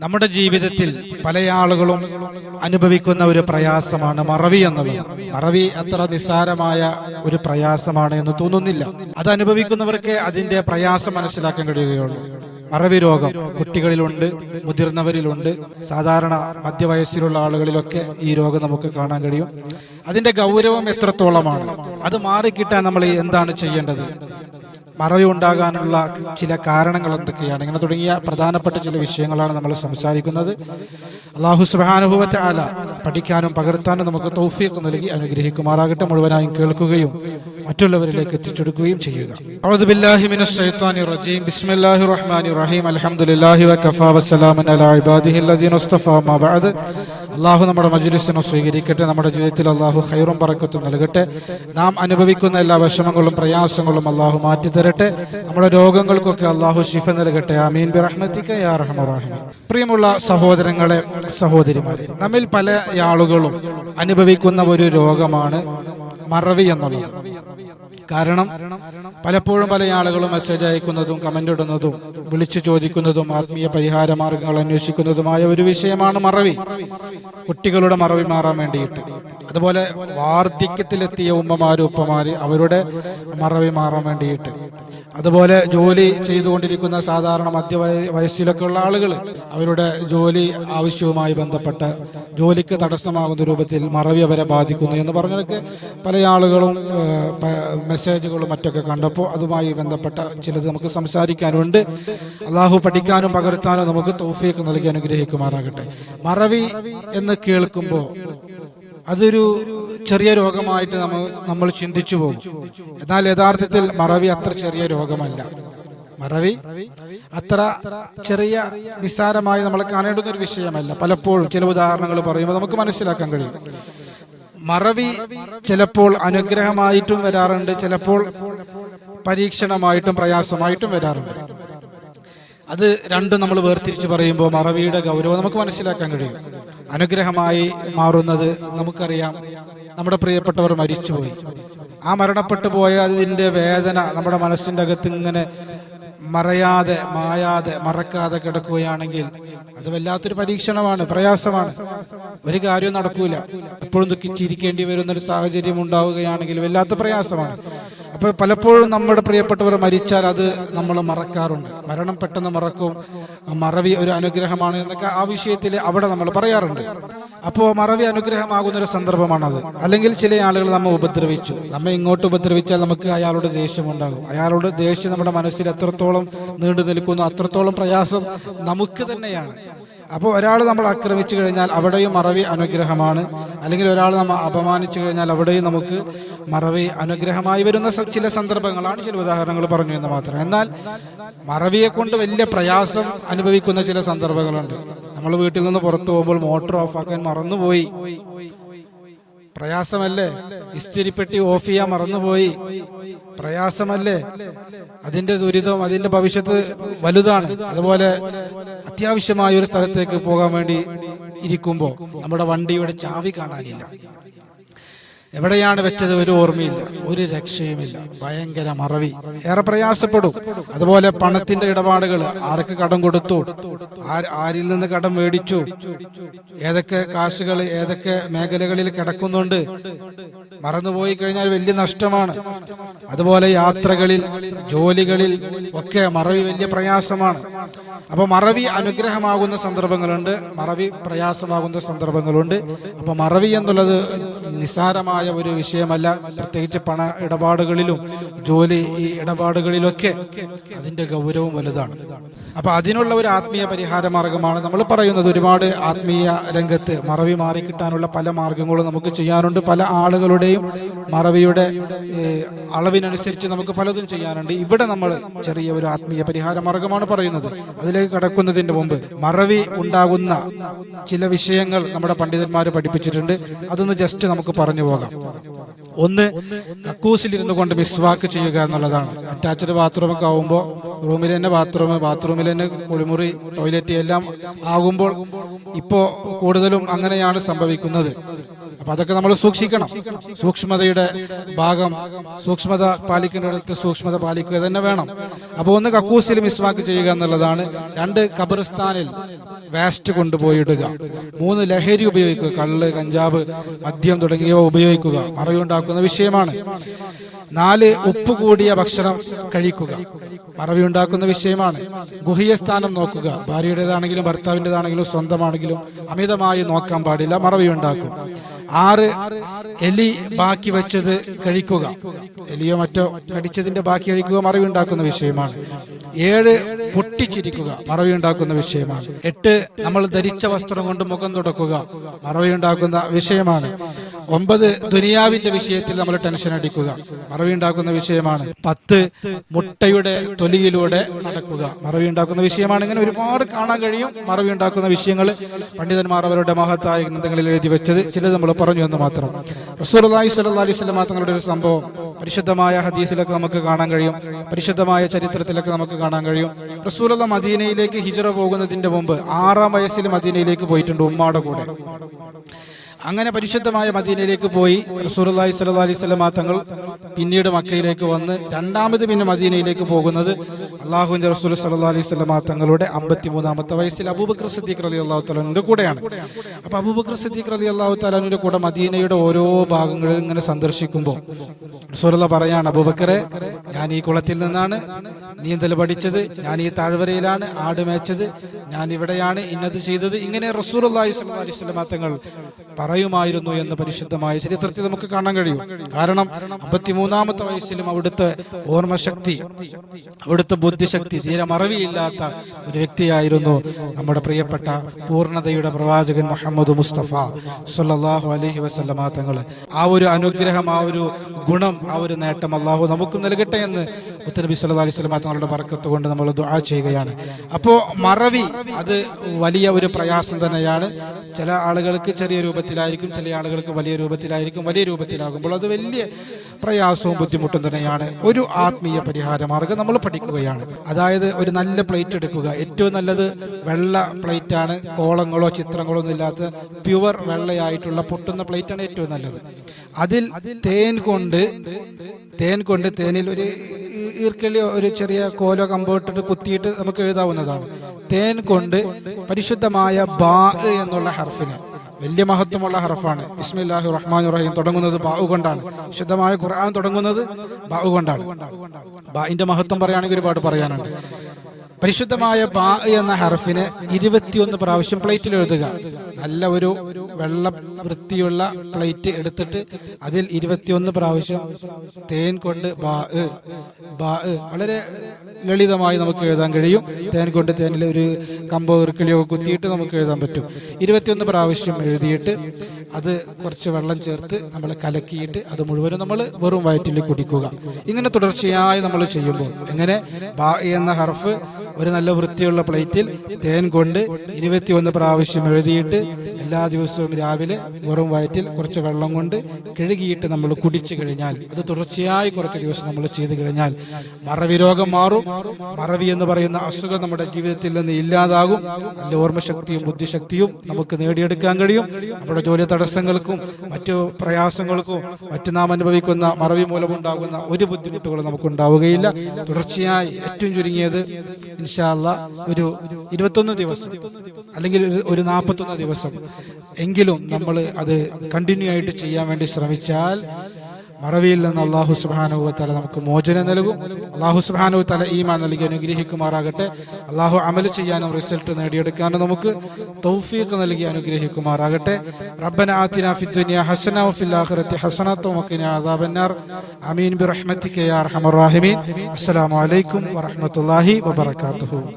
നമ്മുടെ ജീവിതത്തിൽ പല ആളുകളും അനുഭവിക്കുന്ന ഒരു പ്രയാസമാണ് മറവി എന്നുള്ളത്. മറവി അത്ര നിസ്സാരമായ ഒരു പ്രയാസമാണ് എന്ന് തോന്നുന്നില്ല. അത് അനുഭവിക്കുന്നവർക്ക് അതിന്റെ പ്രയാസം മനസ്സിലാക്കാൻ കഴിയുകയുള്ളൂ. മറവി രോഗം കുട്ടികളിലുണ്ട് മുതിർന്നവരിലുണ്ട് സാധാരണ മധ്യവയസ്സിലുള്ള ആളുകളിലൊക്കെ ഈ രോഗം നമുക്ക് കാണാൻ കഴിയും. അതിന്റെ ഗൗരവം എത്രത്തോളമാണ്? അത് മാറിക്കിട്ടാൻ നമ്മൾ എന്താണ് ചെയ്യേണ്ടത്? മറവി ഉണ്ടാകാനുള്ള ചില കാരണങ്ങൾ എന്തൊക്കെയാണ്? ഇങ്ങനെ തുടങ്ങിയ പ്രധാനപ്പെട്ട ചില വിഷയങ്ങളാണ് നമ്മൾ സംസാരിക്കുന്നത്. അള്ളാഹു സുബാനുഭവത്തെ ആല പഠിക്കാനും പകർത്താനും നമുക്ക് തൗഫീഖ് നൽകി അനുഗ്രഹിക്കുമാറാകട്ടെ മുഴുവനായും കേൾക്കുകയും മറ്റുള്ളവരിലേക്ക് എത്തിച്ചെടുക്കുകയും ചെയ്യുക. അള്ളാഹു നമ്മുടെ മജുലിസിനെ സ്വീകരിക്കട്ടെ. നമ്മുടെ ജീവിതത്തിൽ അള്ളാഹു ഹൈറും പറക്കത്തും നൽകട്ടെ. നാം അനുഭവിക്കുന്ന എല്ലാ വിഷമങ്ങളും പ്രയാസങ്ങളും അള്ളാഹു മാറ്റി തരട്ടെ നമ്മുടെ രോഗങ്ങൾക്കൊക്കെ അള്ളാഹു ശിഫ നൽകട്ടെ. ആമീൻ. ബിറഹ്മത്തിക യാ പ്രിയമുള്ള സഹോദരങ്ങളെ സഹോദരിമാരെ നമ്മിൽ പല ആളുകളും അനുഭവിക്കുന്ന ഒരു രോഗമാണ് മറവി എന്നുള്ളത്. കാരണം പലപ്പോഴും പല ആളുകളും മെസ്സേജ് അയക്കുന്നതും കമന്റ് ഇടുന്നതും വിളിച്ചു ചോദിക്കുന്നതും ആത്മീയ പരിഹാര മാർഗങ്ങൾ അന്വേഷിക്കുന്നതുമായ ഒരു വിഷയമാണ് മറവി. കുട്ടികളുടെ മറവി മാറാൻ വേണ്ടിയിട്ട്. അതുപോലെ വാർദ്ധക്യത്തിലെത്തിയ ഉമ്മമാര് ഉപ്പമാര് അവരുടെ മറവി മാറാൻ വേണ്ടിയിട്ട്. അതുപോലെ ജോലി ചെയ്തുകൊണ്ടിരിക്കുന്ന സാധാരണ മധ്യ വയ- വയസ്സിലൊക്കെ ഉള്ള ആളുകൾ അവരുടെ ജോലി ആവശ്യവുമായി ബന്ധപ്പെട്ട ജോലിക്ക് തടസ്സമാകുന്ന രൂപത്തിൽ മറവി അവരെ ബാധിക്കുന്നു എന്ന് പറഞ്ഞൊക്കെ പല ആളുകളും മെസ്സേജുകളും മറ്റൊക്കെ കണ്ടപ്പോൾ അതുമായി ബന്ധപ്പെട്ട ചിലത് നമുക്ക് സംസാരിക്കാനുണ്ട്. അള്ളാഹു പഠിക്കാനും പകർത്താനും നമുക്ക് തോഫിയൊക്കെ നൽകി അനുഗ്രഹിക്കുമാറാകട്ടെ. മറവി എന്ന് കേൾക്കുമ്പോൾ അതൊരു ചെറിയ രോഗമായിട്ട് നമ്മൾ നമ്മൾ ചിന്തിച്ചു പോകും. എന്നാൽ യഥാർത്ഥത്തിൽ മറവി അത്ര ചെറിയ രോഗമല്ല. മറവി അത്ര ചെറിയ നിസ്സാരമായി നമ്മൾ കാണേണ്ടുന്ന ഒരു വിഷയമല്ല. പലപ്പോഴും ചില ഉദാഹരണങ്ങൾ പറയുമ്പോൾ നമുക്ക് മനസ്സിലാക്കാൻ കഴിയും. മറവി ചിലപ്പോൾ അനുഗ്രഹമായിട്ടും വരാറുണ്ട് ചിലപ്പോൾ പരീക്ഷണമായിട്ടും പ്രയാസമായിട്ടും വരാറുണ്ട്. അത് രണ്ടും നമ്മൾ വേർതിരിച്ച് പറയുമ്പോൾ മറവിയുടെ ഗൗരവം നമുക്ക് മനസ്സിലാക്കാൻ കഴിയും. അനുഗ്രഹമായി മാറുന്നത് നമുക്കറിയാം. നമ്മുടെ പ്രിയപ്പെട്ടവർ മരിച്ചുപോയി. ആ മരണപ്പെട്ടു പോയ അതിന്റെ വേദന നമ്മുടെ മനസ്സിന്റെ അകത്ത് ഇങ്ങനെ മറയാതെ മായാതെ മറക്കാതെ കിടക്കുകയാണെങ്കിൽ അത് വല്ലാത്തൊരു പരീക്ഷണമാണ് പ്രയാസമാണ്. ഒരു കാര്യവും നടക്കൂല. എപ്പോഴും ദുഃഖിച്ചിരിക്കേണ്ടി വരുന്ന ഒരു സാഹചര്യം ഉണ്ടാവുകയാണെങ്കിൽ വല്ലാത്ത പ്രയാസമാണ്. അപ്പൊ പലപ്പോഴും നമ്മുടെ പ്രിയപ്പെട്ടവർ മരിച്ചാൽ അത് നമ്മൾ മറക്കാറുണ്ട്. മരണം പെട്ടെന്ന് മറക്കും. മറവി ഒരു അനുഗ്രഹമാണ് എന്നൊക്കെ ആ വിഷയത്തിൽ അവിടെ നമ്മൾ പറയാറുണ്ട്. അപ്പോൾ മറവി അനുഗ്രഹമാകുന്ന ഒരു സന്ദർഭമാണത്. അല്ലെങ്കിൽ ചില ആളുകൾ നമ്മെ ഉപദ്രവിച്ചു. നമ്മെ ഇങ്ങോട്ട് ഉപദ്രവിച്ചാൽ നമുക്ക് അയാളോട് ദേഷ്യമുണ്ടാകും അയാളോട് ദേഷ്യം നമ്മുടെ മനസ്സിൽ എത്രത്തോളം നീണ്ടു നിൽക്കുന്നു അത്രത്തോളം പ്രയാസം നമുക്ക് തന്നെയാണ്. അപ്പോൾ ഒരാൾ നമ്മൾ ആക്രമിച്ചു കഴിഞ്ഞാൽ അവിടെയും മറവി അനുഗ്രഹമാണ്. അല്ലെങ്കിൽ ഒരാൾ നമ്മൾ അപമാനിച്ചു കഴിഞ്ഞാൽ അവിടെയും നമുക്ക് മറവി അനുഗ്രഹമായി വരുന്ന ചില സന്ദർഭങ്ങളാണ് ചില ഉദാഹരണങ്ങൾ പറഞ്ഞു എന്ന് മാത്രം. എന്നാൽ മറവിയെ കൊണ്ട് വലിയ പ്രയാസം അനുഭവിക്കുന്ന ചില സന്ദർഭങ്ങളുണ്ട്. നമ്മൾ വീട്ടിൽ നിന്ന് പുറത്തു പോകുമ്പോൾ മോട്ടോർ ഓഫ് ആക്കാൻ മറന്നുപോയി. പ്രയാസമല്ലേ? ഇസ്തിരിപ്പെട്ടി ഓഫ് ചെയ്യാൻ മറന്നുപോയി. പ്രയാസമല്ലേ? അതിന്റെ ദുരിതം അതിന്റെ ഭവിഷ്യത്ത് വലുതാണ്. അതുപോലെ അത്യാവശ്യമായ ഒരു സ്ഥലത്തേക്ക് പോകാൻ വേണ്ടി ഇരിക്കുമ്പോൾ നമ്മുടെ വണ്ടിയുടെ ചാവി കാണാനില്ല. എവിടെയാണ് വെച്ചത് ഒരു ഓർമ്മയില്ല ഒരു രക്ഷയുമില്ല. ഭയങ്കര മറവി. ഏറെ പ്രയാസപ്പെടും. അതുപോലെ പണത്തിന്റെ ഇടപാടുകൾ ആർക്ക് കടം കൊടുത്തു? ആരിൽ നിന്ന് കടം മേടിച്ചു? ഏതൊക്കെ കാശുകൾ ഏതൊക്കെ മേഖലകളിൽ കിടക്കുന്നുണ്ട്? മറന്നുപോയി കഴിഞ്ഞാൽ വലിയ നഷ്ടമാണ്. അതുപോലെ യാത്രകളിൽ ജോലികളിൽ ഒക്കെ മറവി വലിയ പ്രയാസമാണ്. അപ്പൊ മറവി അനുഗ്രഹമാകുന്ന സന്ദർഭങ്ങളുണ്ട് മറവി പ്രയാസമാകുന്ന സന്ദർഭങ്ങളുണ്ട്. അപ്പൊ മറവി എന്നുള്ളത് നിസ്സാരമായ ഒരു വിഷയമല്ല. പ്രത്യേകിച്ച് പണ ഇടപാടുകളിലും ജോലി ഈ ഇടപാടുകളിലൊക്കെ അതിന്റെ ഗൗരവം വലുതാണ്. അപ്പൊ അതിനുള്ള ഒരു ആത്മീയ പരിഹാര മാർഗമാണ് നമ്മൾ പറയുന്നത്. ഒരുപാട് ആത്മീയ രംഗത്ത് മറവി മാറിക്കിട്ടാനുള്ള പല മാർഗങ്ങളും നമുക്ക് ചെയ്യാനുണ്ട്. പല ആളുകളുടെയും മറവിയുടെ അളവിനനുസരിച്ച് നമുക്ക് പലതും ചെയ്യാനുണ്ട്. ഇവിടെ നമ്മൾ ചെറിയ ഒരു ആത്മീയ പരിഹാര മാർഗമാണ് പറയുന്നത്. അതിലേക്ക് കടക്കുന്നതിന് മുമ്പ് മറവി ഉണ്ടാകുന്ന ചില വിഷയങ്ങൾ നമ്മുടെ പണ്ഡിതന്മാർ പഠിപ്പിച്ചിട്ടുണ്ട്. അതൊന്ന് ജസ്റ്റ് നമുക്ക് പറഞ്ഞു പോകാം. ഒന്ന് കക്കൂസിലിരുന്നു കൊണ്ട് മിസ്വാക്ക് ചെയ്യുക എന്നുള്ളതാണ്. അറ്റാച്ച്ഡ് ബാത്റൂം ഒക്കെ ആവുമ്പോൾ റൂമിൽ തന്നെ ബാത്റൂം ബാത്റൂമിൽ തന്നെ കുളിമുറി ടോയ്ലറ്റ് എല്ലാം ആകുമ്പോൾ ഇപ്പോൾ കൂടുതലും അങ്ങനെയാണ് സംഭവിക്കുന്നത്. അപ്പൊ അതൊക്കെ നമ്മൾ സൂക്ഷിക്കണം. സൂക്ഷ്മതയുടെ ഭാഗം സൂക്ഷ്മത പാലിക്കേണ്ടിടത്ത് സൂക്ഷ്മത പാലിക്കുക തന്നെ വേണം. അപ്പോൾ ഒന്ന് കക്കൂസിൽ മിസ്വാക്ക് ചെയ്യുക എന്നുള്ളതാണ്. രണ്ട് കബറിസ്ഥാനിൽ വേസ്റ്റ് കൊണ്ടുപോയിടുക. മൂന്ന് ലഹരി ഉപയോഗിക്കുക. കള്ള് കഞ്ചാവ് മദ്യം തുടങ്ങിയവ ഉപയോഗിക്കുക. മറവിയുണ്ടാക്കുന്ന വിഷയമാണ്. നാല് ഉപ്പ് കൂടിയ ഭക്ഷണം കഴിക്കുക. മറവിയുണ്ടാക്കുന്ന വിഷയമാണ്. ഗുഹ്യ സ്ഥാനം നോക്കുക. ഭാര്യയുടേതാണെങ്കിലും ഭർത്താവിന്റെതാണെങ്കിലും സ്വന്തമാണെങ്കിലും അമിതമായി നോക്കാൻ പാടില്ല. മറവിയുണ്ടാക്കും. ആറ് എലി ബാക്കി വെച്ചത് കഴിക്കുക. എലിയോ മറ്റോ കടിച്ചതിന്റെ ബാക്കി കഴിക്കുക മറവിയുണ്ടാക്കുന്ന വിഷയമാണ്. ഏഴ് പൊട്ടിച്ചിരിക്കുക മറവിയുണ്ടാക്കുന്ന വിഷയമാണ്. എട്ട് നമ്മൾ ധരിച്ച വസ്ത്രം കൊണ്ട് മുഖം തുടക്കുക മറവിയുണ്ടാക്കുന്ന വിഷയമാണ്. ഒമ്പത് ദുനിയാവിന്റെ വിഷയത്തിൽ നമ്മൾ ടെൻഷൻ അടിക്കുക. മറവി ഉണ്ടാക്കുന്ന വിഷയമാണ്. പത്ത് മുട്ടയുടെ തൊലിയിലൂടെ നടക്കുക. മറവി ഉണ്ടാക്കുന്ന വിഷയമാണ്. ഇങ്ങനെ ഒരുപാട് കാണാൻ കഴിയും. മറവി ഉണ്ടാക്കുന്ന വിഷയങ്ങൾ പണ്ഡിതന്മാർ അവരുടെ മഹത്തായ ഗ്രന്ഥങ്ങളിൽ എഴുതി വെച്ചത് ചിലത് നമ്മൾ പറഞ്ഞു എന്ന് മാത്രം. റസൂലി സല്ലാ അലൈഹി സ്വലം തങ്ങളുടെ ഒരു സംഭവം. പരിശുദ്ധമായ ഹദീസിലൊക്കെ നമുക്ക് കാണാൻ കഴിയും. പരിശുദ്ധമായ ചരിത്രത്തിലൊക്കെ നമുക്ക് കാണാൻ കഴിയും. റസൂലുള്ള മദീനയിലേക്ക് ഹിജറ പോകുന്നതിന്റെ മുമ്പ് ആറാം വയസ്സിൽ മദീനയിലേക്ക് പോയിട്ടുണ്ട് ഉമ്മാടെ കൂടെ. അങ്ങനെ പരിശുദ്ധമായ മദീനയിലേക്ക് പോയി റസൂലി സല്ലാ അലൈഹി സ്വലമാ തങ്ങൾ പിന്നീട് മക്കയിലേക്ക് വന്ന് രണ്ടാമത് പിന്നെ മദീനയിലേക്ക് പോകുന്നത് അള്ളാഹുവിന്റെ റസൂൽ സല്ലാ അലൈഹി സ്വലമാ തങ്ങളുടെ അമ്പത്തിമൂന്നാമത്തെ വയസ്സിൽ അബൂബക്കർ സിദ്ദീഖ് അലി അള്ളാഹു കൂടെയാണ്. അപ്പൊ അബൂബക്കർ സിദ്ദീഖ് അലി അള്ളാഹു കൂടെ മദീനയുടെ ഓരോ ഭാഗങ്ങളിൽ ഇങ്ങനെ സന്ദർശിക്കുമ്പോൾ റസൂലുള്ള പറയാണ് അബൂബക്കറെ ഞാൻ ഈ കുളത്തിൽ നിന്നാണ് നീന്തൽ പഠിച്ചത് ഞാൻ ഈ താഴ്വരയിലാണ് ആട് മേച്ചത് ഞാൻ ഇവിടെയാണ് ഇന്നത് ചെയ്തത്. ഇങ്ങനെ അലൈഹി സ്വലമാ തങ്ങൾ പറയുമായിരുന്നു എന്ന് പരിശുദ്ധമായ ചരിത്രത്തിൽ നമുക്ക് കാണാൻ കഴിയും. കാരണം അമ്പത്തിമൂന്നാമത്തെ വയസ്സിലും അവിടുത്തെ ഓർമ്മശക്തി അവിടുത്തെ ബുദ്ധിശക്തി തീരെ മറവിയില്ലാത്ത ഒരു വ്യക്തിയായിരുന്നു നമ്മുടെ പ്രിയപ്പെട്ട പൂർണതയുടെ പ്രവാചകൻ മുഹമ്മദ് മുസ്തഫ സല്ലാഹു അലഹി വസ്ലമാ തങ്ങൾ ആ ഒരു അനുഗ്രഹം ആ ഒരു ഗുണം ആ ഒരു നേട്ടം അള്ളാഹു നമുക്കും നൽകട്ടെ എന്ന് മുത്തനബി സല്ലാ അലൈഹി സ്വലമാ തങ്ങളുടെ പറക്കത്ത് കൊണ്ട് നമ്മൾ ദുആ ചെയ്യുകയാണ്. അപ്പോൾ മറവി അത് വലിയ ഒരു പ്രയാസം തന്നെയാണ്. ചില ആളുകൾക്ക് ചെറിയ രൂപത്തിലായിരിക്കും ചില ആളുകൾക്ക് വലിയ രൂപത്തിലായിരിക്കും. വലിയ രൂപത്തിലാകുമ്പോൾ അത് വലിയ പ്രയാസവും ബുദ്ധിമുട്ടും തന്നെയാണ്. ഒരു ആത്മീയ പരിഹാര മാർഗം നമ്മൾ പഠിക്കുകയാണ്. അതായത് ഒരു നല്ല പ്ലേറ്റ് എടുക്കുക. ഏറ്റവും നല്ലത് വെള്ള പ്ലേറ്റ് ആണ് കോളങ്ങളോ ചിത്രങ്ങളോ ഒന്നും ഇല്ലാത്ത പ്യുവർ വെള്ളയായിട്ടുള്ള പൊട്ടുന്ന പ്ലേറ്റ് ആണ് ഏറ്റവും നല്ലത്. അതിൽ തേൻ കൊണ്ട് തേൻ കൊണ്ട് തേനിൽ ഒരു ഈർക്കലിയോ ഒരു ചെറിയ കോലോ കമ്പോട്ടിട്ട് കുത്തിയിട്ട് നമുക്ക് എഴുതാവുന്നതാണ്. തേൻ കൊണ്ട് പരിശുദ്ധമായ ബാ എന്നുള്ള ഹർഫിന് വലിയ മഹത്വമുള്ള ഹർഫാണ്. ഇസ്മില്ലാഹു റഹ്മാൻ റഹീം തുടങ്ങുന്നത് ബാഹു കൊണ്ടാണ്. ശുദ്ധമായ ഖുർആൻ തുടങ്ങുന്നത് ബാഹു കൊണ്ടാണ്. ബാഇന്റെ മഹത്വം പറയുകയാണെങ്കിൽ ഒരുപാട് പറയാനുണ്ട്. പരിശുദ്ധമായ ബാ എന്ന ഹർഫിന് ഇരുപത്തിയൊന്ന് പ്രാവശ്യം പ്ലേറ്റിൽ എഴുതുക. നല്ല ഒരു വെള്ള വൃത്തിയുള്ള പ്ലേറ്റ് എടുത്തിട്ട് അതിൽ ഇരുപത്തിയൊന്ന് പ്രാവശ്യം തേൻ കൊണ്ട് ബാ ബാ വളരെ ലളിതമായി നമുക്ക് എഴുതാൻ കഴിയും. തേൻ കൊണ്ട് തേനിൽ ഒരു കമ്പോ ഇറുക്കിളിയോ കുത്തിയിട്ട് നമുക്ക് എഴുതാൻ പറ്റും. ഇരുപത്തിയൊന്ന് പ്രാവശ്യം എഴുതിയിട്ട് അത് കുറച്ച് വെള്ളം ചേർത്ത് നമ്മൾ കലക്കിയിട്ട് അത് മുഴുവനും നമ്മൾ വെറും വയറ്റിൽ കുടിക്കുക. ഇങ്ങനെ തുടർച്ചയായി നമ്മൾ ചെയ്യുമ്പോൾ എങ്ങനെ? ബാ എന്ന ഹർഫ് ഒരു നല്ല വൃത്തിയുള്ള പ്ലേറ്റിൽ തേൻ കൊണ്ട് ഇരുപത്തിയൊന്ന് പ്രാവശ്യം എഴുതിയിട്ട് എല്ലാ ദിവസവും രാവിലെ വെറും വയറ്റിൽ കുറച്ച് വെള്ളം കൊണ്ട് കഴുകിയിട്ട് നമ്മൾ കുടിച്ചു കഴിഞ്ഞാൽ അത് തുടർച്ചയായി കുറച്ച് ദിവസം നമ്മൾ ചെയ്തു കഴിഞ്ഞാൽ മറവി രോഗം മാറും. മറവി എന്ന് പറയുന്ന അസുഖം നമ്മുടെ ജീവിതത്തിൽ നിന്ന് ഇല്ലാതാകും. നല്ല ഓർമ്മശക്തിയും ബുദ്ധിശക്തിയും നമുക്ക് നേടിയെടുക്കാൻ കഴിയും. നമ്മുടെ ജോലി തടസ്സങ്ങൾക്കും മറ്റു പ്രയാസങ്ങൾക്കും മറ്റു നാം അനുഭവിക്കുന്ന മറവി മൂലമുണ്ടാകുന്ന ഒരു ബുദ്ധിമുട്ടുകളും നമുക്ക് ഉണ്ടാവുകയില്ല തുടർച്ചയായി ഏറ്റവും ചുരുങ്ങിയത് ഇൻഷാല്ല ഒരു ഇരുപത്തൊന്ന് ദിവസം അല്ലെങ്കിൽ ഒരു- നാൽപ്പത്തൊന്ന് ദിവസം. എങ്കിലും നമ്മൾ അത് കണ്ടിന്യൂ ആയിട്ട് ചെയ്യാൻ വേണ്ടി ശ്രമിച്ചാൽ മറവിയിൽ നിന്ന് അള്ളാഹു സുബാനുവ തല നമുക്ക് മോചനം നൽകും. അള്ളാഹു സുബാനു തല ഈമാൻ നൽകി അനുഗ്രഹിക്കുമാറാകട്ടെ. അള്ളാഹു അമൽ ചെയ്യാനും റിസൾട്ട് നേടിയെടുക്കാനും നമുക്ക് തൗഫീഖ് നൽകി അനുഗ്രഹിക്കുമാറാകട്ടെ. റബ്ബന ആത്തിന ഫി ദുനിയ ഹസന വഫിൽ ആഖിറതി ഹസനത വഖിന അദാബന്നാർ. ആമീൻ ബിറഹ്മതിക യാ അർഹമർ റഹീമീൻ. അസ്സലാമു അലൈക്കും വറഹ്മത്തുള്ളാഹി വബറകാതുഹു.